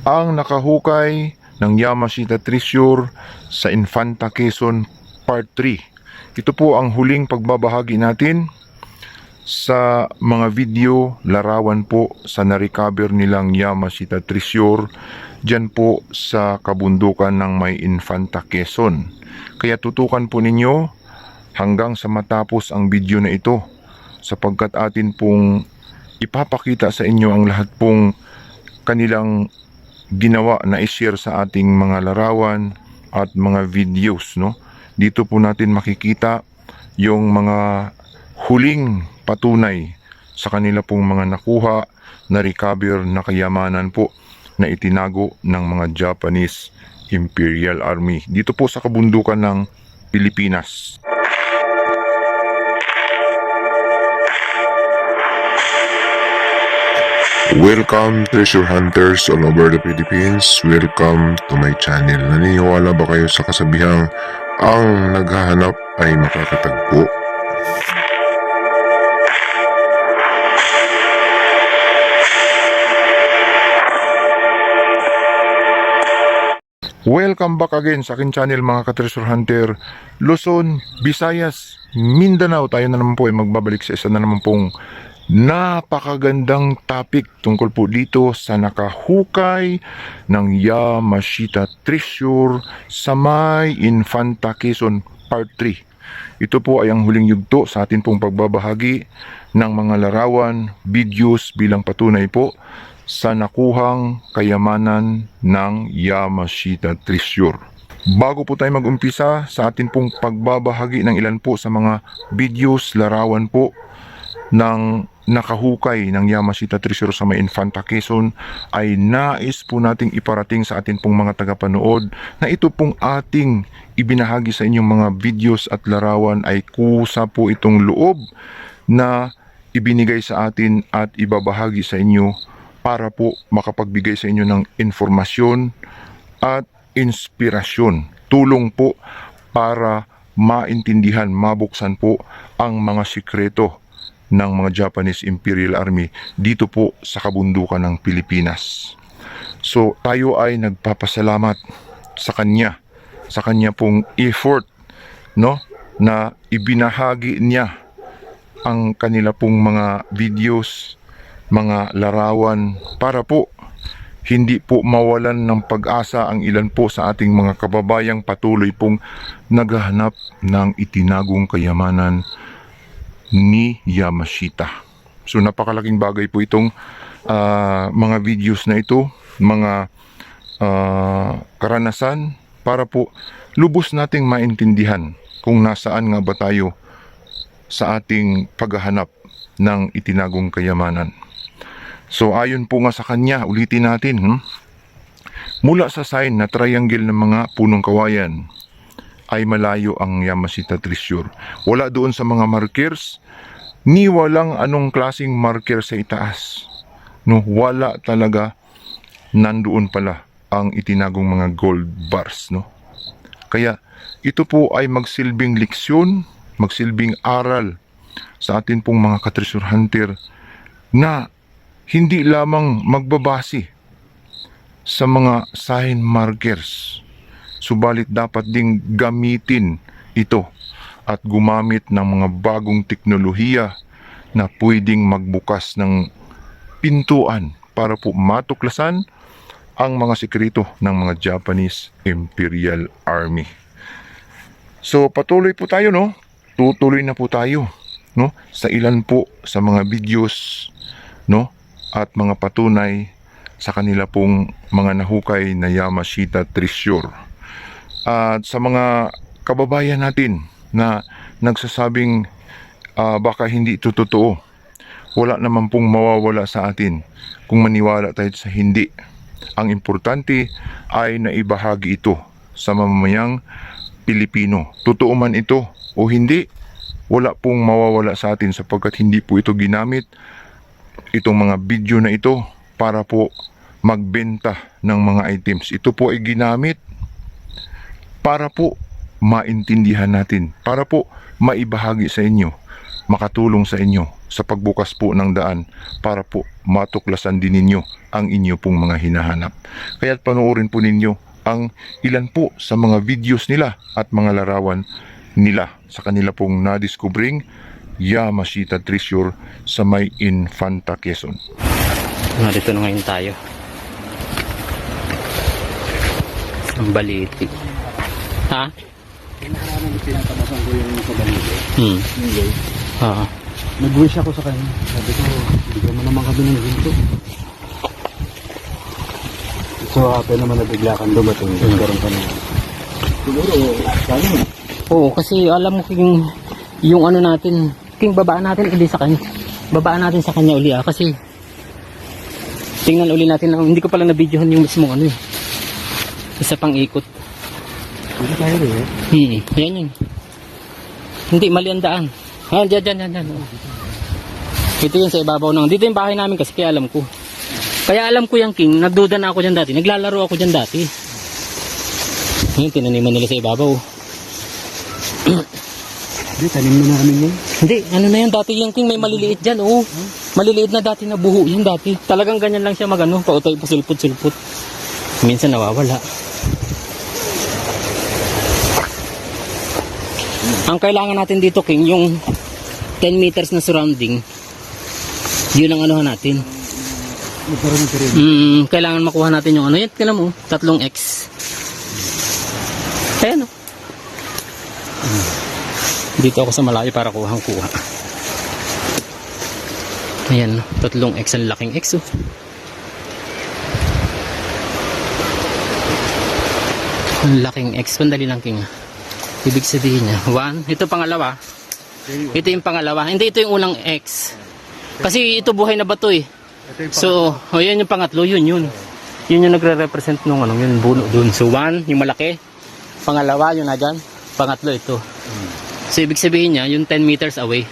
ang nakahukay ng Yamashita Treasure sa Infanta Quezon Part 3. Ito po ang huling pagbabahagi natin sa mga video larawan po sa na-recover nilang Yamashita Treasure dyan po sa kabundukan ng may Infanta Quezon. Kaya tutukan po ninyo hanggang sa matapos ang video na ito sapagkat atin pong ipapakita sa inyo ang lahat pong kanilang ginawa na i-share sa ating mga larawan at mga videos no dito po natin makikita yung mga huling patunay sa kanila pong mga nakuha na recover na kayamanan po na itinago ng mga Japanese Imperial Army dito po sa kabundukan ng Pilipinas. Welcome treasure hunters all over the Philippines. Welcome to my channel. Naniniwala ba kayo sa kasabihang ang naghahanap ay makakatagpo? Welcome back again sa akin channel mga ka-treasure hunter Luzon, Visayas, Mindanao Tayo na naman po ay magbabalik sa isa na naman pong napakagandang topic tungkol po dito sa nakahukay ng Yamashita Treasure sa may Infanta Quezon Part 3 Ito po ay ang huling yugto sa atin pong pagbabahagi ng mga larawan, videos bilang patunay po sa nakuhang kayamanan ng Yamashita Treasure. Bago po tayo mag-umpisa sa atin pong pagbabahagi ng ilan po sa mga videos, larawan po ng nakahukay ng Yamashita Treasure sa may Infanta Quezon ay nais po nating iparating sa atin pong mga tagapanood na ito pong ating ibinahagi sa inyong mga videos at larawan ay kusa po itong loob na ibinigay sa atin at ibabahagi sa inyo para po makapagbigay sa inyo ng informasyon at inspirasyon. Tulong po para maintindihan, mabuksan po ang mga sikreto ng mga Japanese Imperial Army dito po sa kabundukan ng Pilipinas. So tayo ay nagpapasalamat sa kanya, sa kanya pong effort no na ibinahagi niya ang kanila pong mga videos mga larawan para po hindi po mawalan ng pag-asa ang ilan po sa ating mga kababayang patuloy pong naghahanap ng itinagong kayamanan ni Yamashita. So napakalaking bagay po itong ah, mga videos na ito, mga ah, karanasan para po lubos nating maintindihan kung nasaan nga ba tayo sa ating paghahanap ng itinagong kayamanan. So ayon po nga sa kanya, ulitin natin, hmm? mula sa sign na triangle ng mga punong kawayan ay malayo ang Yamashita Treasure. Wala doon sa mga markers, ni walang anong klasing marker sa itaas. No, wala talaga nandoon pala ang itinagong mga gold bars, no? Kaya ito po ay magsilbing leksyon, magsilbing aral sa atin pong mga ka-treasure hunter na hindi lamang magbabase sa mga sign markers. Subalit dapat ding gamitin ito at gumamit ng mga bagong teknolohiya na pwedeng magbukas ng pintuan para po matuklasan ang mga sekreto ng mga Japanese Imperial Army. So patuloy po tayo no. Tutuloy na po tayo no sa ilan po sa mga videos no at mga patunay sa kanila pong mga nahukay na Yamashita Treasure. At sa mga kababayan natin na nagsasabing ah, baka hindi ito totoo, wala naman pong mawawala sa atin kung maniwala tayo sa hindi. Ang importante ay naibahagi ito sa mamamayang Pilipino. Totoo man ito o hindi, wala pong mawawala sa atin sapagkat hindi po ito ginamit itong mga video na ito para po magbenta ng mga items. Ito po ay ginamit para po maintindihan natin, para po maibahagi sa inyo, makatulong sa inyo sa pagbukas po ng daan para po matuklasan din ninyo ang inyo pong mga hinahanap. Kaya't panoorin po ninyo ang ilan po sa mga videos nila at mga larawan nila sa kanila pong nadiskubring Yamashita Treasure sa may Infanta Quezon. Narito na ngayon tayo. Ang baliti. Ha? Tinatabasan ko yung sa balito. Hmm. Oo. Nag-wish ako sa kanya. Sabi ko, bigyan mo naman kami ng ginto. So, happy naman na bigla kang dumating. Hmm. Nagkaroon ka na. Siguro, sana mo. Oo, kasi alam mo king yung ano natin, king babaan natin uli sa kanya. Babaan natin sa kanya uli ah, kasi tingnan uli natin, na, hindi ko pala na-videohan yung mismong ano eh. Isa pang ikot. Hindi tayo rin eh. Hmm, yan yun. Hindi, mali ang daan. Ah, dyan, dyan, dyan, dyan. Ito yun sa ibabaw ng... Dito yung bahay namin kasi kaya alam ko. Kaya alam ko yung king, nagduda na ako dyan dati. Naglalaro ako dyan dati. Ngayon, tinaniman nila sa ibabaw. Hindi, tanim na namin yun. Hindi, ano na yan dati yung king, may maliliit dyan, oo. Maliliit na dati na buho yan dati. Talagang ganyan lang siya magano, pautay pa sulpot-sulpot. Minsan nawawala. Ang kailangan natin dito, King, yung 10 meters na surrounding, yun ang anuhan natin. Mm, kailangan makuha natin yung ano. Yan, tingnan mo, tatlong X. Ayan, oh. Dito ako sa malayo para kuhang kuha. Ayan, tatlong X ang laking X, oh. Ang laking X, pandali lang king. ah. Ibig sabihin niya, one, ito pangalawa. Ito yung pangalawa. Hindi, ito yung unang X. Kasi ito buhay na ba to eh. So, oh, yan yung pangatlo, yun yun. Yun yung nagre-represent nung ano, yun, buno dun. So, one, yung malaki. Pangalawa, yun na dyan. Pangatlo, ito. So, ibig sabihin niya, yung 10 meters away.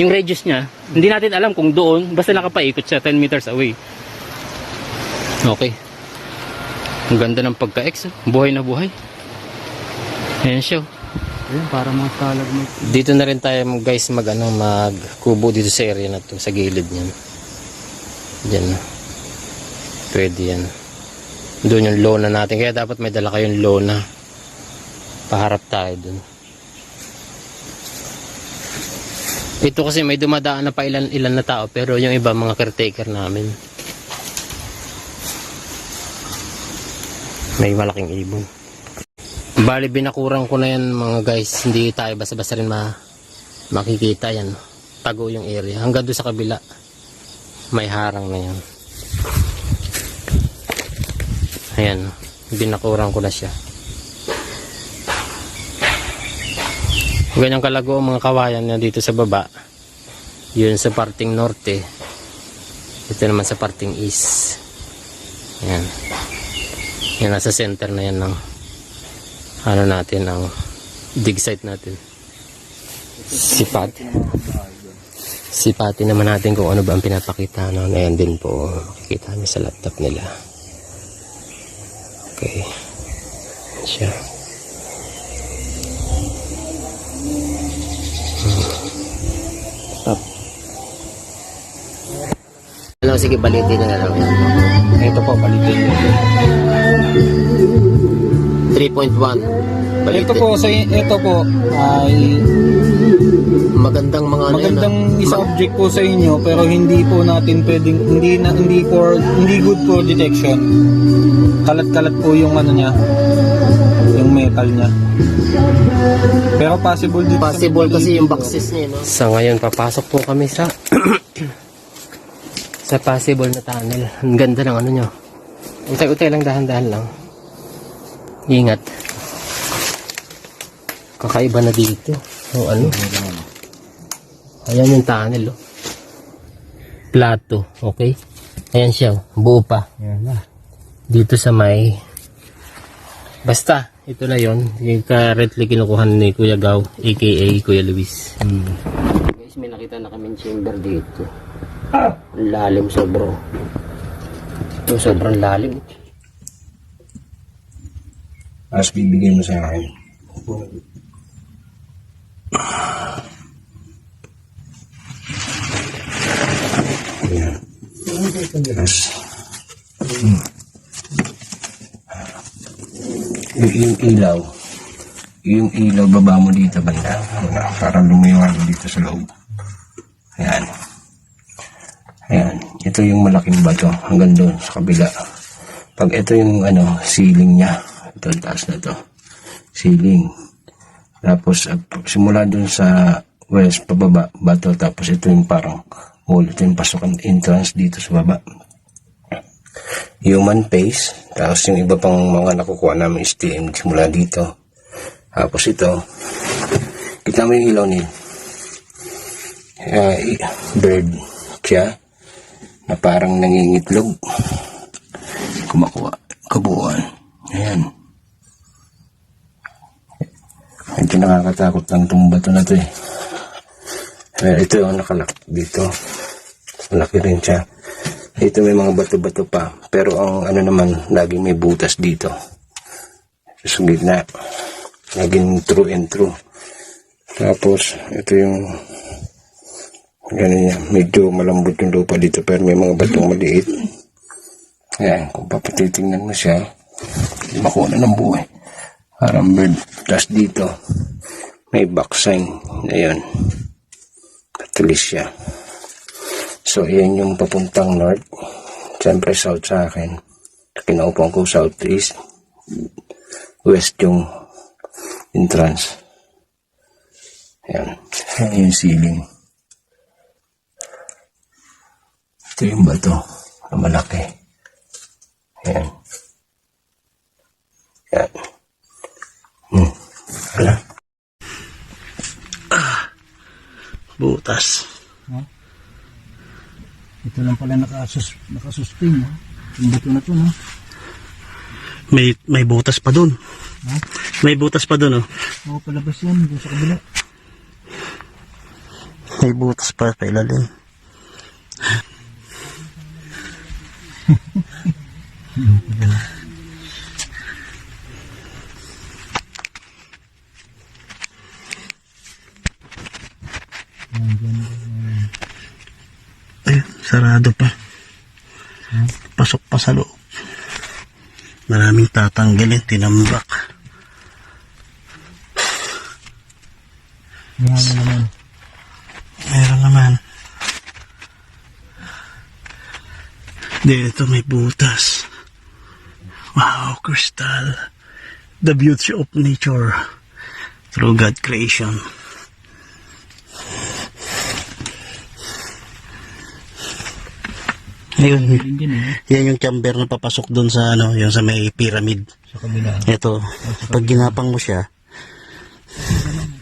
Yung radius niya, hindi natin alam kung doon, basta nakapaikot siya 10 meters away. Okay. Ang ganda ng pagka-X, oh. buhay na buhay. Ayan siya. Ayun, para mga stalagmite. Dito na rin tayo guys mag ano magkubo dito sa area na to sa gilid niyan. Diyan. Pwede yan. Doon yung lona natin. Kaya dapat may dala kayong lona. Paharap tayo dun. Ito kasi may dumadaan na pa ilan ilan na tao pero yung iba mga caretaker namin. May malaking ibon. Bali, binakurang ko na yan mga guys. Hindi tayo basta-basta rin ma makikita yan. Tago yung area. Hanggang doon sa kabila. May harang na yan. Ayan. Binakurang ko na siya. Ganyang kalago mga kawayan na dito sa baba. Yun sa parting norte. Ito naman sa parting east. Ayan. Yan nasa center na yan ng ano natin ang dig site natin sipat sipatin naman natin kung ano ba ang pinapakita no? ayan din po makikita niyo sa laptop nila okay siya Stop. Ano, sige, balitin na lang. Ito po, balitin nyo. 3.1. Balitin. Ito po sa ito po ay Magandang mga ano yan, magandang ah. i-subject po sa inyo pero hindi po natin pwedeng hindi na hindi for hindi good for detection. Kalat-kalat po yung ano niya yung metal niya. Pero possible dito Possible kasi yung boxes niya, no? Sa ngayon, papasok po kami sa sa possible na tunnel. Ang ganda ng ano nyo. Utay-utay lang, dahan-dahan lang. Ingat. Kakaiba na dito. O ano? Ayan yung tunnel, oh. Plato, okay? Ayan siya, oh. buo pa. Dito sa may... Basta, ito na yon Yung currently kinukuhan ni Kuya Gaw, aka Kuya Luis. Guys, may nakita na kaming chamber dito. Ang lalim sobro. Ito, sobrang lalim. Tapos bibigay mo sa akin. Ayan. Tapos, Y- yung ilaw, yung ilaw baba mo dito banda. Wala, parang lumiwanag dito sa loob. Ayan. Ayan. Ito yung malaking bato hanggang doon sa kabila. Pag ito yung ano, ceiling niya. Ito, taas na to. Ceiling. Tapos, uh, simula doon sa west, pababa, bato. Tapos ito yung parang hall. Ito yung pasukan entrance dito sa baba. Human face. Tapos yung iba pang mga nakukuha namin is TM simula dito. Tapos ito, kita mo yung ilaw niya. Uh, bird siya na parang nangingitlog. Kumakuha. Kabuuan. Ayan. Ito nakakatakot lang itong bato na to eh. Pero ito yung nakalak dito. Malaki rin siya. Ito may mga bato-bato pa. Pero ang ano naman, laging may butas dito. Sa gitna. Laging true and true. Tapos, ito yung Ganun yan. Medyo malambot yung lupa dito pero may mga batong maliit. Ayan, kung papatitingnan mo siya, hindi makuha na ng buhay. Parang bird. Tapos dito, may back sign. Ayan. Patulis siya. So, ayan yung papuntang north. Siyempre, south sa akin. Kinaupuan ko southeast. West yung entrance. Ayan. Ayan yung ceiling. Ito yung bato na malaki. Ayan. Ayan. Hmm. Wala. Butas. Ito lang pala nakasus nakasustain, no? Yung bato na to, no? May may butas pa doon. May butas pa doon, oh. Oo, palabas yan, doon sa kabila. May butas pa sa ilalim. Ayun, sarado pa. Pasok pa sa loob. Maraming tatanggalin, tinambak. Na naman. Meron naman. Dito may butas. Wow, crystal. The beauty of nature through God creation. Ayun, yan yung chamber na papasok doon sa ano, yung sa may pyramid. Sa kabila. Ito, pag ginapang mo siya,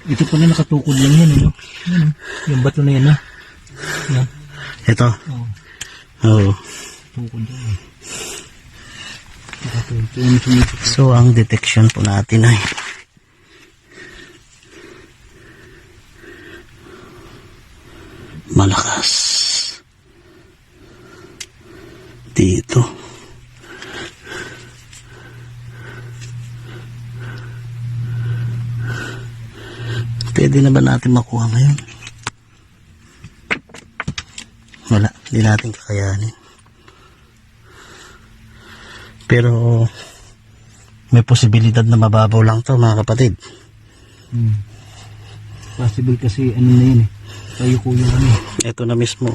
Ito pala nakatukod lang yan, eh, no? Yan. Yung bato na yan, ha? Yan. ito. Oo. Oh. Tukod yan. So, ang detection po natin ay malakas. Dito. Pwede na ba natin makuha ngayon? Wala, hindi natin kakayanin. Pero may posibilidad na mababaw lang to mga kapatid. Hmm. Possible kasi, ano na yun, eh. Tayo ko yung ano. Ito na mismo.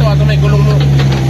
Ito may gulong mo.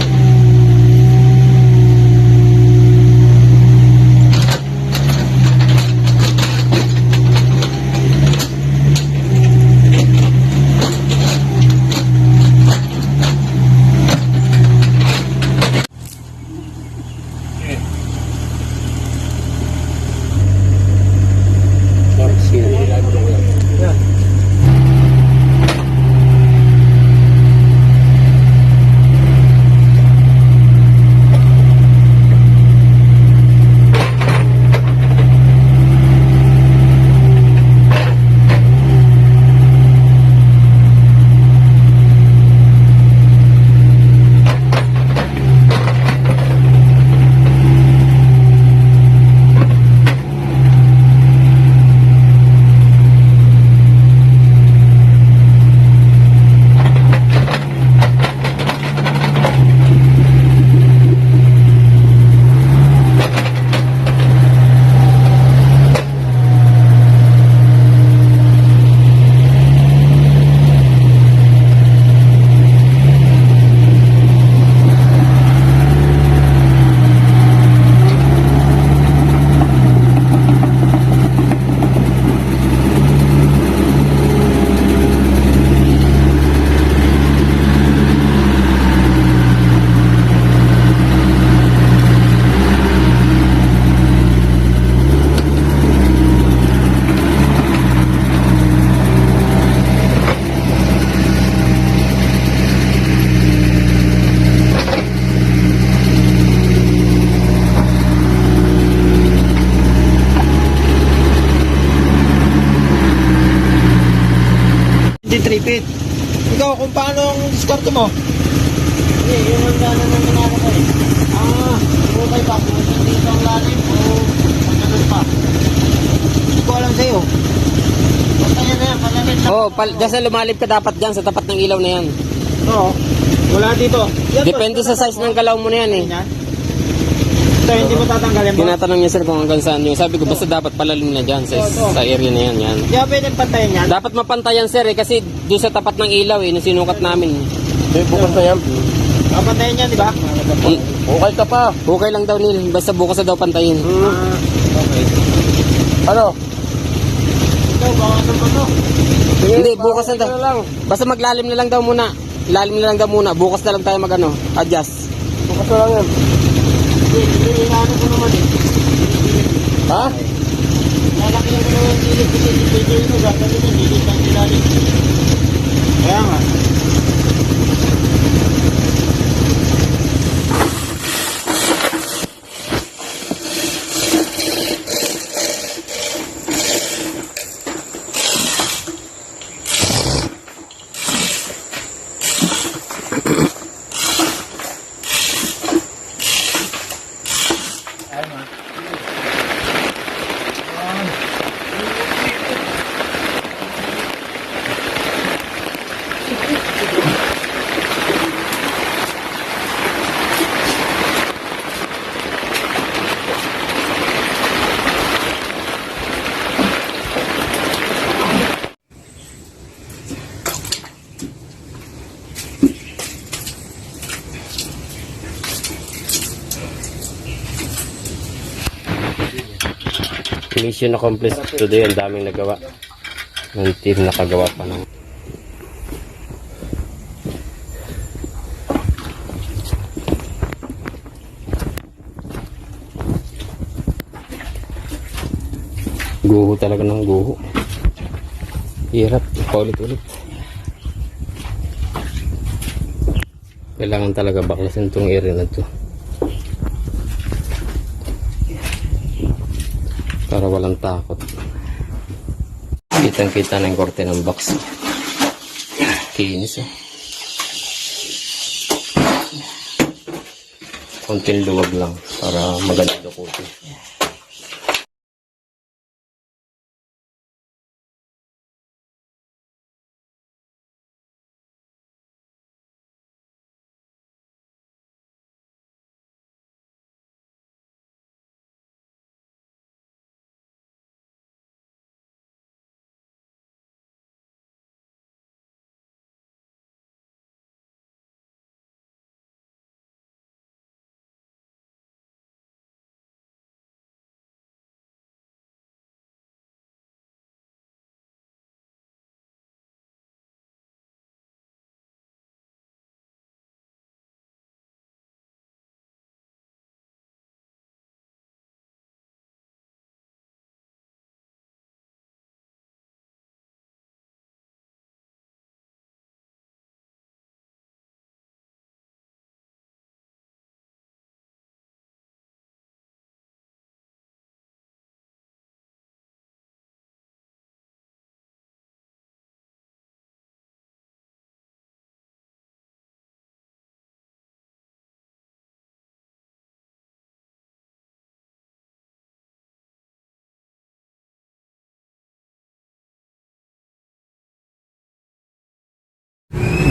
Na. Oh, pal dyan sa lumalip ka dapat dyan sa tapat ng ilaw na yan. Oo. Wala dito. Yan, Depende sa size ng galaw mo na yan eh. Yan. Ito, hindi mo tatanggalin mo. Tinatanong niya sir kung hanggang saan yung sabi ko basta dapat palalim na dyan sa, sa area na yan. yan. Hindi ka pwedeng pantayin yan. Dapat mapantayan sir eh kasi doon sa tapat ng ilaw eh nung sinukat namin. Eh, bukas na yan. Papantayin yan, di ba? Mm, Okay ka pa. Okay lang daw nil, basta bukas na daw pantayin. Ah, okay. Ano? Ikaw, bawasan mo to. Hindi, bukas na daw. Basta maglalim na lang daw muna. Lalim na lang daw muna. Bukas na lang tayo mag ano, adjust. Bukas na lang yan. Eh. Ha? Lalaki yung naman yung gilid kasi dito yung gagawin yung gilid ng ilalim. Kaya nga. Mission accomplished today. Ang daming nagawa. Ng team nakagawa pa ng Guho talaga ng guho. Hirap. Paulit-ulit. Kailangan talaga baklasin itong area na to. Para walang takot. Kitang kita yung korte ng box. Kinis eh. Konting luwag lang para maganda kote.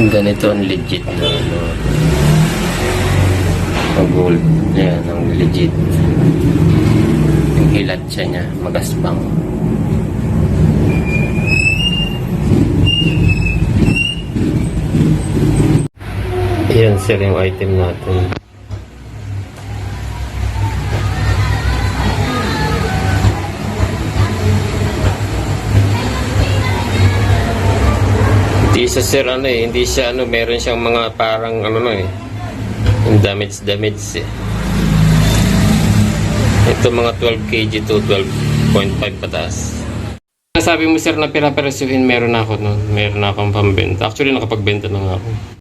Ganito ang legit na ano. Ang gold. Yan, ang legit. Yung hilat siya niya, magaspang. Yan sir yung item natin. Siya sir ano eh, hindi siya ano, meron siyang mga parang ano no eh. Yung damage damage eh. Ito mga 12 kg to 12.5 pataas. Sabi mo sir na pira-perasuhin meron ako nun. Meron akong pambenta. Actually nakapagbenta na nga ako.